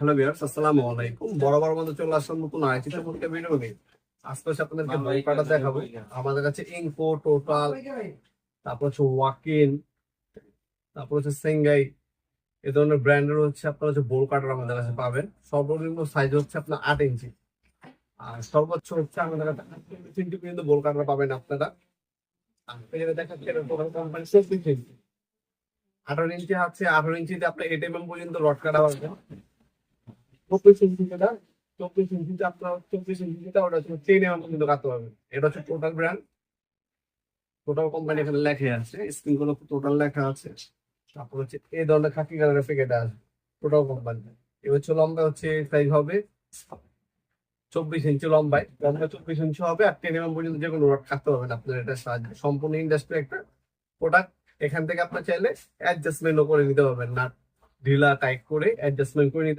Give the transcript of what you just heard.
Hello viewers আসসালামু আলাইকুম। বরাবর মতো চলে আসলাম নতুন আইটি সম্পর্কে ভিডিও নিয়ে। আজকে হচ্ছে আপনাদেরকে বোলকাটা দেখাবো। আমাদের কাছে ইনফো টোটাল তারপর হচ্ছে ওয়াকিন তারপর হচ্ছে সেঙ্গাই এ ধরনের ব্র্যান্ডের হচ্ছে আপনার হচ্ছে বোল কাটার আমাদের কাছে পাবেন। সর্বনিম্ন সাইজ হচ্ছে আপনার আট ইঞ্চি আর সর্বোচ্চ হচ্ছে আমাদের কাছে ইঞ্চি পর্যন্ত বোল কাটার পাবেন আপনারা। আর দেখাচ্ছে কোম্পানি চব্বিশ ইঞ্চি আঠারো ইঞ্চি আছে আঠারো ইঞ্চিতে আপনার এম পর্যন্ত রড কাটা পাবেন। চব্বিশ চব্বিশ আপনার চব্বিশ ওটা হচ্ছে কাটতে পারবেন এটা হচ্ছে টোটাল ব্র্যান্ড টোটাল কোম্পানি এখানে লেখা আছে স্ক্রিনগুলো টোটাল লেখা আছে। তারপর হচ্ছে এই ধরনের খাকি কালারের প্যাকেট টোটাল কোম্পানি এবার হচ্ছে লম্বা হচ্ছে সাইজ হবে চব্বিশ ইঞ্চি লম্বায়। লম্বা চব্বিশ ইঞ্চি হবে আর টেন এম পর্যন্ত যে কোনো রড কাটতে পারবেন আপনার এটা সাহায্যে। সম্পূর্ণ ইন্ডাস্ট্রি একটা প্রোডাক্ট এখান থেকে আপনার চাইলে অ্যাডজাস্টমেন্টও করে নিতে পারবেন। না, ঢিলা টাইট করে অ্যাডজাস্টমেন্ট করে নিতে